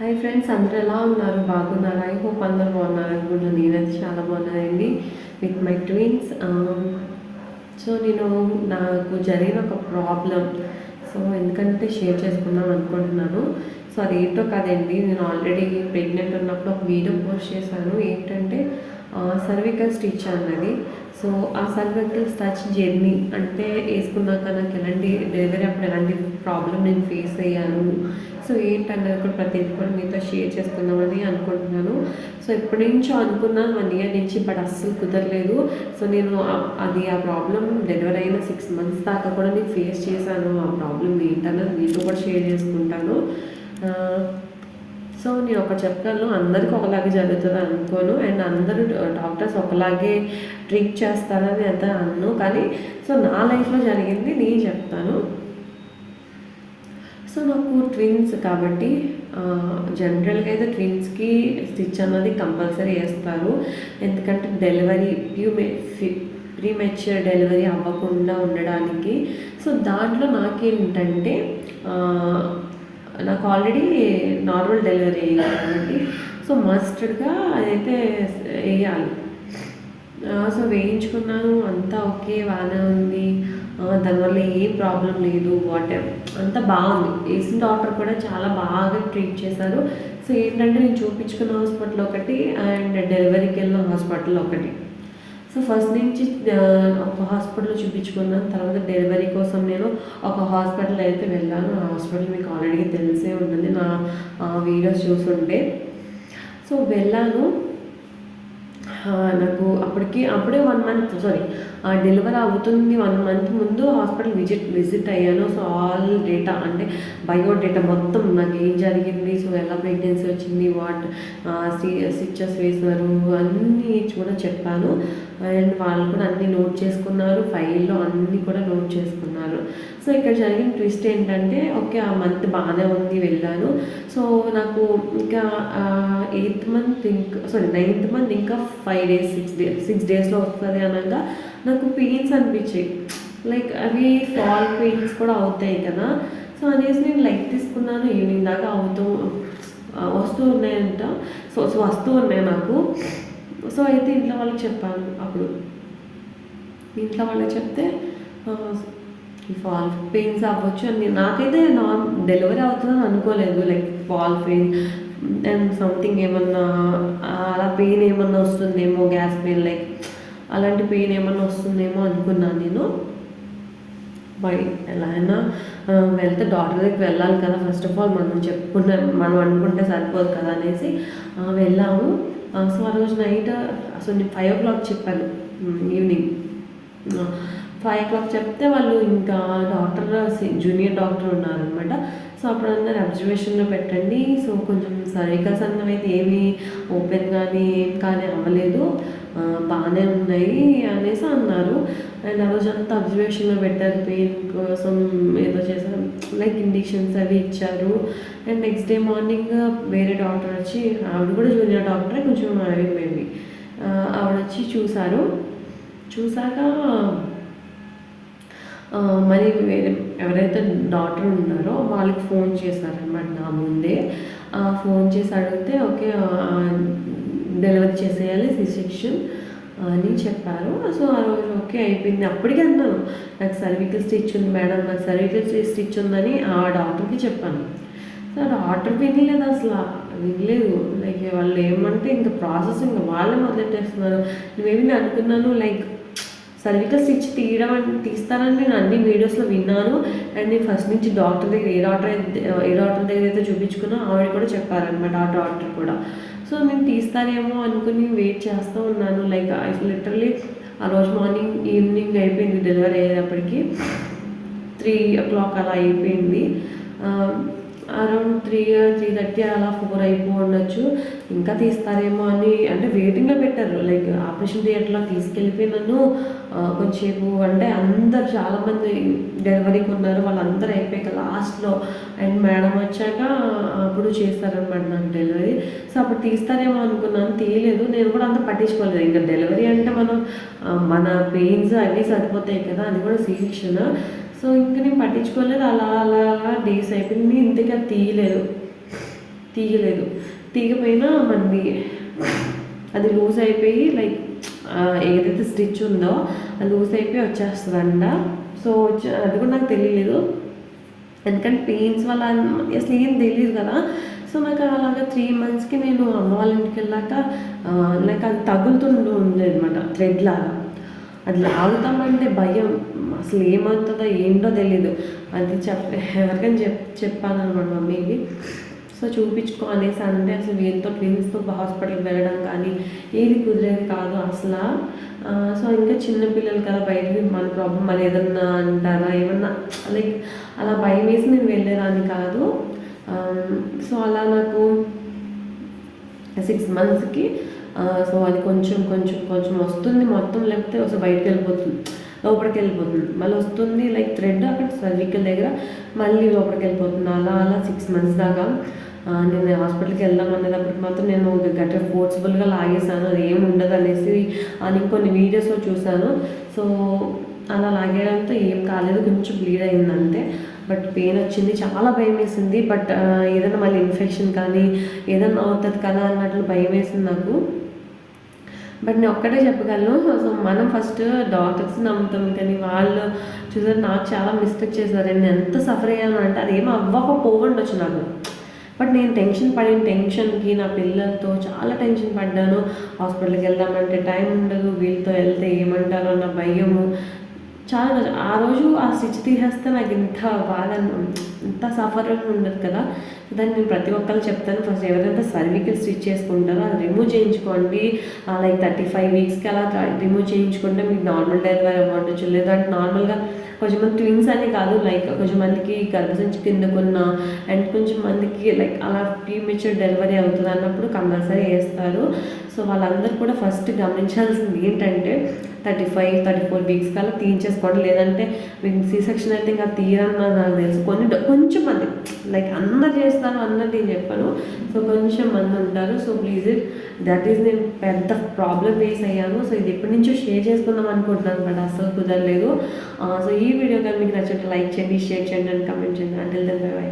Hi friends అందరూ ఎలా ఉన్నారు? బాగున్నారా? ఐ హోప్ అందరూ బాగున్నారు? అనుకుంటున్నాను నేనైతే చాలా బాగున్నానండి with my twins so um, నేను నాకు జరిగిన ఒక ప్రాబ్లం సో ఎందుకంటే షేర్ చేసుకుందాం అనుకుంటున్నాను. సో అదేంటో కాదండి. నేను ఆల్రెడీ ప్రెగ్నెంట్ ఉన్నప్పుడు ఒక వీడియో పోస్ట్ చేశాను. ఏంటంటే సర్వికల్ స్టిచ్ అన్నది. సో ఆ సర్వికల్ స్టిచ్ జర్నీ అంటే వేసుకున్నాక నాకు ఎలాంటి డెలివరీ అప్పుడు ఎలాంటి ప్రాబ్లం నేను ఫేస్ అయ్యాను. సో ఏంటన్నది కూడా ప్రతిదీ కూడా మీతో షేర్ చేసుకుందామని అనుకుంటున్నాను. సో ఎప్పటి నుంచో అనుకున్నాను వన్ ఇయర్ నుంచి బట్ అస్సలు కుదరలేదు. సో నేను అది ఆ ప్రాబ్లం డెలివరీ అయిన సిక్స్ మంత్స్ దాకా కూడా నేను ఫేస్ చేశాను. ఆ ప్రాబ్లం ఏంటన్నది మీతో కూడా షేర్ చేసుకుంటాను. సో నేను ఒక చెప్పాను అందరికీ ఒకలాగే జరుగుతుంది అనుకోను. అండ్ అందరూ డాక్టర్స్ ఒకలాగే ట్రీట్ చేస్తారని అంత అన్ను. కానీ సో నా లైఫ్లో జరిగింది నేను చెప్తాను. సో నాకు ట్విన్స్ కాబట్టి జనరల్గా అయితే ట్విన్స్కి స్టిచ్ అన్నది కంపల్సరీ వేస్తారు. ఎందుకంటే డెలివరీ ప్యూమే ప్రీ మెచ్యూర్ డెలివరీ అవ్వకుండా ఉండడానికి. సో దాంట్లో నాకేంటంటే నాకు ఆల్రెడీ నార్మల్ డెలివరీ అయ్యింది కాబట్టి. సో మస్టర్డ్గా అదైతే వేయాలి. సో వేయించుకున్నాను. అంతా ఓకే బాగానే ఉంది. దానివల్ల ఏం ప్రాబ్లం లేదు వాట్ అంతా బాగుంది. వేసిన డాక్టర్ కూడా చాలా బాగా ట్రీట్ చేశారు. సో ఏంటంటే నేను చూపించుకున్న హాస్పిటల్ ఒకటి అండ్ డెలివరీకి వెళ్ళిన హాస్పిటల్ ఒకటి. సో ఫస్ట్ నుంచి ఒక హాస్పిటల్లో చూపించుకున్నాను. తర్వాత డెలివరీ కోసం నేను ఒక హాస్పిటల్ అయితే వెళ్ళాను. ఆ హాస్పిటల్ మీకు ఆల్రెడీ తెలిసే ఉంటుంది. నా వీడియోస్ చూసుంటే సో వెళ్ళాను. నాకు అప్పటికి అప్పుడే వన్ మంత్ సారీ డెలివరీ అవుతుంది వన్ మంత్ ముందు హాస్పిటల్ విజిట్ విజిట్ అయ్యాను. సో ఆల్ డేటా అంటే బయో డేటా మొత్తం నాకు ఏం జరిగింది? సో ఎలా ప్రెగ్నెన్సీ వచ్చింది? వాట్ స్టిచ్చెస్ వేశారు? అన్నీ కూడా చెప్పాను. అండ్ వాళ్ళు కూడా అన్నీ నోట్ చేసుకున్నారు. ఫైల్లో అన్నీ కూడా నోట్ చేసుకున్నారు. సో ఇక్కడ జరిగిన ట్విస్ట్ ఏంటంటే ఓకే ఆ మంత్ బాగానే ఉంది వెళ్ళాను. సో నాకు ఇంకా ఎయిత్ మంత్ ఇంకా సారీ నైన్త్ మంత్ ఇంకా five days six days six డేస్లో వస్తుంది అనగా నాకు పెయిన్స్ అనిపించాయి. లైక్ అవి ఫాల్ పెయిన్స్ కూడా అవుతాయి కదా. సో అనేసి నేను లైట్ తీసుకున్నాను ఈవినింగ్ దాకా అవుతూ వస్తూ ఉన్నాయంట. సో సో వస్తూ ఉన్నాయి నాకు. సో అయితే ఇంట్లో వాళ్ళకి చెప్పాను అప్పుడు. ఇంట్లో వాళ్ళకి చెప్తే ఫాల్ పెయిన్స్ అవ్వచ్చు. అని నాకైతే నాన్ డెలివరీ అవుతుందని అనుకోలేదు. Like fall pain and something ఏమన్నా అలా పెయిన్ ఏమన్నా వస్తుందేమో గ్యాస్ పెయిన్ లైక్ అలాంటి పెయిన్ ఏమన్నా వస్తుందేమో అనుకున్నాను నేను. బై ఎలా అయినా వెళ్తే డాక్టర్ దగ్గరికి వెళ్ళాలి కదా. ఫస్ట్ ఆఫ్ ఆల్ మనం చెప్పుకున్న మనం అనుకుంటే సరిపోదు కదా అనేసి వెళ్ళాము. సో ఆ రోజు నైట్ అసలు నేను ఫైవ్ ఓ క్లాక్ చెప్పాను hmm, evening five o'clock చెప్తే వాళ్ళు ఇంకా డాక్టర్ జూనియర్ డాక్టర్ ఉన్నారనమాట సో అప్పుడు అందరు అబ్జర్వేషన్లో పెట్టండి. సో కొంచెం సర్వికల్స్ అన్నవి అయితే ఏమీ ఓపెన్ కానీ ఏం కానీ అవ్వలేదు. బాగానే ఉన్నాయి అనేసి అన్నారు. అండ్ ఆ రోజు అంతా అబ్జర్వేషన్లో పెట్టారు. పెయిన్ కోసం ఏదో చేశారు. లైక్ ఇండిక్షన్స్ అవి ఇచ్చారు. అండ్ నెక్స్ట్ డే మార్నింగ్ వేరే డాక్టర్ వచ్చి ఆవిడ కూడా జూనియర్ డాక్టరే కొంచెం మేబీ ఆవిడ వచ్చి చూశారు. చూశాక మరి వేరే ఎవరైతే డాక్టర్ ఉన్నారో వాళ్ళకి ఫోన్ చేశారనమాట నా ముందే. ఫోన్ చేసి అడిగితే ఓకే డెలివరీ చేసేయాలి సి సెక్షన్ అని చెప్పారు. సో ఆ రోజు ఓకే అయిపోయింది. అప్పటికే అన్నాను నాకు సర్వికల్ స్టిచ్ ఉంది మేడం నాకు సర్వికల్ స్టిచ్ ఉందని ఆ డాక్టర్కి చెప్పాను. సో డాక్టర్ వినలేదు అసలు. వినలేదు. లైక్ వాళ్ళు ఏమంటే ఇంకా ప్రాసెస్ ఇంకా వాళ్ళే మొదలెట్టేస్తున్నారు. నువ్వేమి నేను అనుకున్నాను? లైక్ సర్వికల్ స్టిచ్ తీయడం తీస్తారని నేను అన్ని వీడియోస్లో విన్నాను. అండ్ నేను ఫస్ట్ నుంచి డాక్టర్ దగ్గర ఏ డాక్టర్ అయితే ఏ డాక్టర్ దగ్గర అయితే చూపించుకున్నా ఆవిడ కూడా చెప్పారనమాట ఆ డాక్టర్ కూడా. సో నేను తీస్తారేమో అనుకుని వెయిట్ చేస్తూ ఉన్నాను. లైక్ లిటరలీ ఆ రోజు మార్నింగ్ ఈవినింగ్ అయిపోయింది డెలివరీ అయ్యేటప్పటికి. త్రీ ఓ క్లాక్ అలా అయిపోయింది. అరౌండ్ త్రీ త్రీ థర్టీ అలా ఫోర్ అయిపో ఉండొచ్చు. ఇంకా తీస్తారేమో అని అంటే వెయిటింగ్లో పెట్టారు. లైక్ ఆపరేషన్ థియేటర్లో తీసుకెళ్ళిపోయి నన్ను కొంచెంసేపు అంటే అందరు చాలామంది డెలివరీకి ఉన్నారు వాళ్ళందరూ అయిపోయాక లాస్ట్లో అండ్ మేడం వచ్చాక అప్పుడు చేస్తారనమాట నాకు డెలివరీ. సో అప్పుడు తీస్తారేమో అనుకున్నాను. తీయలేదు. నేను కూడా అంత పట్టించుకోలేదు. ఇంకా డెలివరీ అంటే మనం మన పెయిన్స్ అవి సరిపోతాయి కదా. అది కూడా సీ సెక్షన్ సో ఇంకా నేను పట్టించుకోలేదు. అలా అలా అలా డేస్ అయిపోయింది. ఇంతగా తీయలేదు. తీయలేదు. తీయపోయినా మనది అది లూజ్ అయిపోయి లైక్ ఏదైతే స్టిచ్ ఉందో అది లూజ్ అయిపోయి వచ్చేస్తుందంట. సో వచ్చి అది కూడా నాకు తెలియలేదు. ఎందుకంటే పెయిన్స్ వల్ల అసలు ఏం తెలియదు కదా. సో నాకు అలాగా త్రీ మంత్స్కి నేను అమ్మ వాళ్ళ ఇంటికి వెళ్ళాక నాకు అది తగులుతుండు ఉంది అనమాట థ్రెడ్ లాగా. అది లాగుతామంటే భయం. అసలు ఏమవుతుందో ఏంటో తెలీదు. అది చెప్ ఎవరికైనా చెప్ చెప్పాను అనమాట మమ్మీకి. సో చూపించుకో అనేసి అంటే అసలు వీళ్ళతో ట్విన్స్తో హాస్పిటల్కి వెళ్ళడం కానీ ఏది కుదిరేది కాదు అసలు. సో ఇంకా చిన్న పిల్లలు కదా బయటకి మన ప్రాబ్లం మరి ఏదన్నా అంటారా? ఏమన్నా లైక్ అలా భయం వేసి నేను వెళ్ళేదాన్ని కాదు. సో అలా నాకు సిక్స్ మంత్స్కి సో అది కొంచెం కొంచెం కొంచెం వస్తుంది మొత్తం లేకపోతే అసలు బయటకు వెళ్ళిపోతుంది. లోపలికి వెళ్ళిపోతుంది. మళ్ళీ వస్తుంది లైక్ థ్రెడ్ అక్కడ సర్వికల్ దగ్గర. మళ్ళీ లోపలికి వెళ్ళిపోతుంది. అలా అలా సిక్స్ మంత్స్ దాకా నేను హాస్పిటల్కి వెళ్దాం అనేటప్పటికి మాత్రం నేను గట్టిగా ఫోర్స్ఫుల్గా లాగేశాను. అది ఏమి ఉండదు అనేసి అని కొన్ని వీడియోస్లో చూశాను. సో అలా లాగేయడంతో ఏం కాలేదు. కొంచెం బ్లీడ్ అయింది అంతే. బట్ పెయిన్ వచ్చింది. చాలా భయం వేసింది. బట్ ఏదైనా మళ్ళీ ఇన్ఫెక్షన్ కానీ ఏదైనా అవుతుంది కదా అన్నట్లు భయం వేసింది నాకు. బట్ నేను ఒక్కటే చెప్పగలను. సో మనం ఫస్ట్ డాక్టర్స్ నమ్ముతాం. కానీ వాళ్ళు చూసారు నాకు చాలా మిస్టేక్ చేశారు. నేను ఎంత సఫర్ అయ్యాను అంటే అది ఏమో అవ్వకపోవచ్చు నాకు. బట్ నేను టెన్షన్ పడిన టెన్షన్కి నా పిల్లలతో చాలా టెన్షన్ పడ్డాను. హాస్పిటల్కి వెళ్దామంటే టైం ఉండదు. వీళ్ళతో వెళ్తే ఏమంటారో అన్న భయము. చాలా రోజు ఆ రోజు ఆ స్టిచ్ తీసేస్తే నాకు ఇంత బాధ ఇంత సఫరింగ్ ఉండదు కదా. దాన్ని నేను ప్రతి ఒక్కరు చెప్తాను. ఫస్ట్ ఎవరైతే సర్వికల్ స్టిచ్ చేసుకుంటారో అది రిమూవ్ చేయించుకోండి. లైక్ థర్టీ ఫైవ్ వీక్స్కి అలా రిమూవ్ చేయించుకుంటే మీకు నార్మల్ డెలివరీ అవ్వచ్చు. లేదంటే నార్మల్గా కొంచెం మంది ట్విన్స్ అనే కాదు లైక్ కొంచెం మందికి గర్భసంచి కిందకున్న అండ్ కొంచెం మందికి లైక్ అలా ప్రీమెచ్యూర్ డెలివరీ అవుతుంది అన్నప్పుడు కంపల్సరీ వేస్తారు సో వాళ్ళందరూ కూడా ఫస్ట్ గమనించాల్సింది ఏంటంటే thirty five thirty four weeks కల్లా తీయించేసుకోవడం. లేదంటే మీకు సీ సెక్షన్ అయితే ఇంకా తీయరన్న నాకు తెలుసు. కొన్ని కొంచెం మంది లైక్ అందరు చేస్తారు అన్నది నేను చెప్పాను. సో కొంచెం మంది ఉంటారు. సో ప్లీజ్ దట్ ఈస్ నేను పెద్ద ప్రాబ్లం ఫేస్ అయ్యాను. సో ఇది ఎప్పటి నుంచో షేర్ చేసుకుందాం అనుకుంటున్నాను బట్ అసలు కుదరలేదు. సో ఈ వీడియో కానీ మీకు నచ్చినట్టు లైక్ చేయండి షేర్ చేయండి అండ్ కమెంట్ చేయండి. అంటే బై